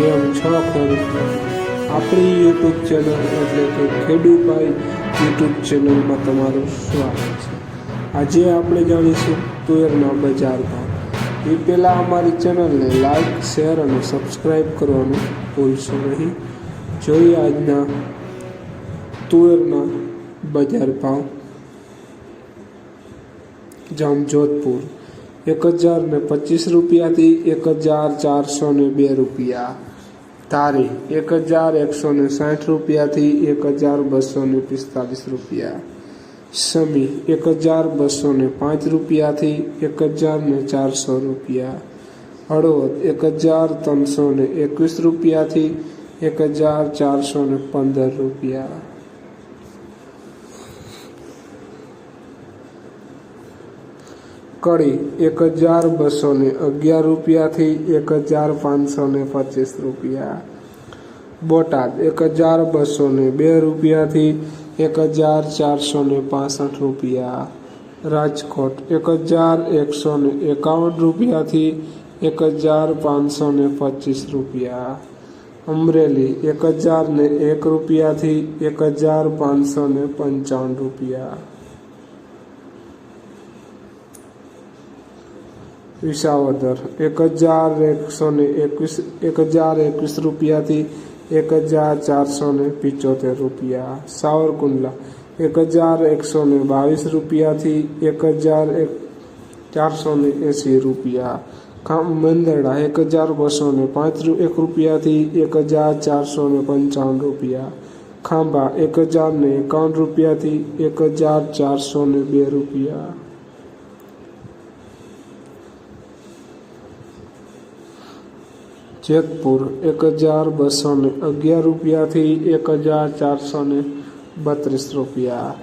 કેમ છો ખેડૂત આપણી યુટ્યુબ ચેનલ એટલે કે ખેડૂભાઈ યુટ્યુબ ચેનલમાં તમારું સ્વાગત છે. આજે આપણે જાણીશું તુવેરના બજાર ભાવ એ પહેલાં અમારી ચેનલને લાઈક શેર અને સબસ્ક્રાઈબ કરવાનું ભૂલશો નહીં. જોઈએ આજના તુવેરના બજાર ભાવ. જામજોધપુર. એક હજાર ને પચીસ રૂપિયાથી એક હજાર ચારસો ને બે રૂપિયા. તારી એક હજાર એકસો ને સાઠ રૂપિયાથી એક હજાર બસો ને પિસ્તાલીસ રૂપિયા. સમી એક હજાર બસો ને પાંચ રૂપિયાથી એક હજાર ને ચારસો રૂપિયા. હળવદ, એક હજાર ત્રણસો ને એકવીસ રૂપિયાથી એક હજાર ચારસો ને પંદર રૂપિયા. કડી એક હજાર બસો ને અગિયાર રૂપિયાથી એક હજાર પાંચસો ને પચીસ રૂપિયા. બોટાદ એક હજાર બસો ને બે રૂપિયાથી એક હજાર ચારસો ને પાસઠ રૂપિયા. રાજકોટ એક હજાર એકસો ને એકાવન રૂપિયાથી એક હજાર પાંચસો ને પચીસ રૂપિયા. અમરેલી એક હજાર ને એક રૂપિયાથી એક હજાર પાંચસો ને પંચાવન રૂપિયા. વિસાવદર. એક હજાર એકસો ને એકવીસ, એક હજાર એકવીસ રૂપિયાથી એક હજાર ચારસો ને પિચોતેર રૂપિયા. સાવરકુંડલા. એક હજાર એકસો ને બાવીસ રૂપિયાથી એક હજાર એક ચારસો ને એંસી રૂપિયા. મંદરડા. એક હજાર બસો ને પાંચ એક રૂપિયાથી એક હજાર ચારસો ને પંચાવન રૂપિયા. ખાંભા. એક હજાર ને એકાવન રૂપિયાથી એક હજાર ચારસો ને બે રૂપિયા. જેતપુર એક હજાર બસો ને અગિયાર રૂપિયાથી એક હજાર ચારસો ને બત્રીસ રૂપિયા.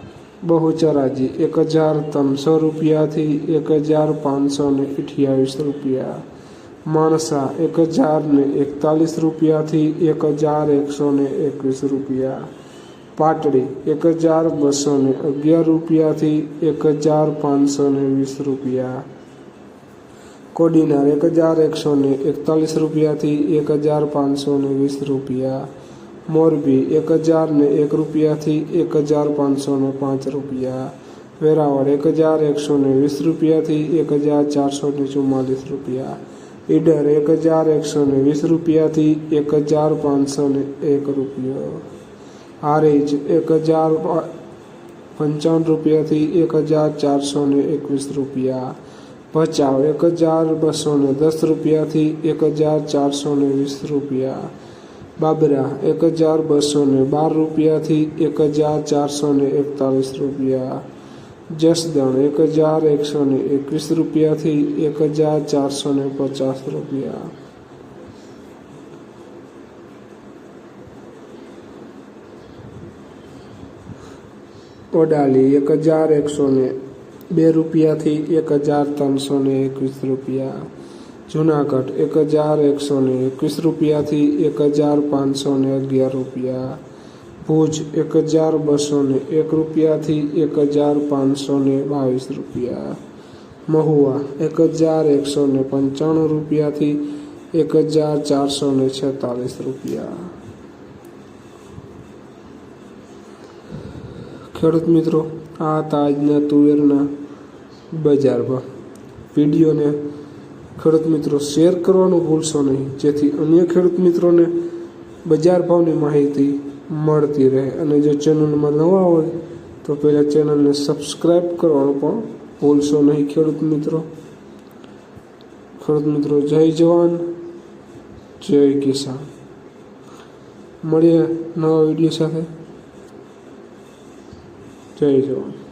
બહુચરાજી એક હજાર ત્રણસો રૂપિયાથી એક હજાર પાંચસો ને અઠ્યાવીસ રૂપિયા. માણસા એક હજાર ને એકતાલીસ રૂપિયાથી એક હજાર એકસો ને એકવીસ રૂપિયા. પાટડી એક હજાર બસો ને અગિયાર રૂપિયાથી એક હજાર પાંચસો ને વીસ રૂપિયા. કોડીનાર એક હજાર એકસો ને એકતાલીસ રૂપિયાથી એક હજાર પાંચસો ને વીસ રૂપિયા મોરબી એક હજાર ને એક રૂપિયાથી એક હજાર પાંચસો ને પાંચ રૂપિયા વેરાવળ એક હજાર એકસો ને વીસ રૂપિયાથી એક હજાર ચારસો ને ચુમ્માલીસ રૂપિયા ઈડર એક હજાર એકસો ને વીસ રૂપિયાથી એક હજાર પાંચસો ને એક રૂપિયો આરેજ એક હજાર પંચાવન રૂપિયાથી એક હજાર ચારસો ને એકવીસ રૂપિયા ભચાઉ એક હજાર બસો ને દસ રૂપિયાથી એક હજાર ચારસો ને વીસ રૂપિયા. બાબરા, એક હજાર બસો ને બાર રૂપિયાથી એક હજાર ચારસો ને એકતાલીસ રૂપિયા. જસદણ, એક હજાર એકસો ને એકવીસ રૂપિયાથી એક હજાર ચારસો ને પચાસ રૂપિયા. ઓડાલી, એક હજાર એકસો ને બે રૂપિયાથી એક હજાર ત્રણસો ને એકવીસ રૂપિયા. જુનાગઢ એક હજાર એકસો ને એકવીસ રૂપિયાથી એક હજાર પાંચસો ને અગિયાર રૂપિયા. ભુજ એક હજાર બસો ને એક રૂપિયાથી એક હજાર પાંચસો ને બાવીસ રૂપિયા. મહુવા એક હજાર એકસો ને પંચાણું રૂપિયાથી એક હજાર ચારસો ને છેતાલીસ રૂપિયા. ખેડૂત મિત્રો, આ હતા આજના તુવેરના બજાર ભાવ વિડીયોને ખેડૂત મિત્રો શેર કરવાનું ભૂલશો નહીં. જેથી અન્ય ખેડૂત મિત્રોને બજાર ભાવની માહિતી મળતી રહે. અને જો ચેનલમાં નવા હોય, તો પહેલાં ચેનલને સબસ્ક્રાઈબ કરવાનું પણ ભૂલશો નહીં, ખેડૂત મિત્રો. ખેડૂત મિત્રો, જય જવાન, જય કિસાન. મળીએ નવા વીડિયો સાથે. જય જવાન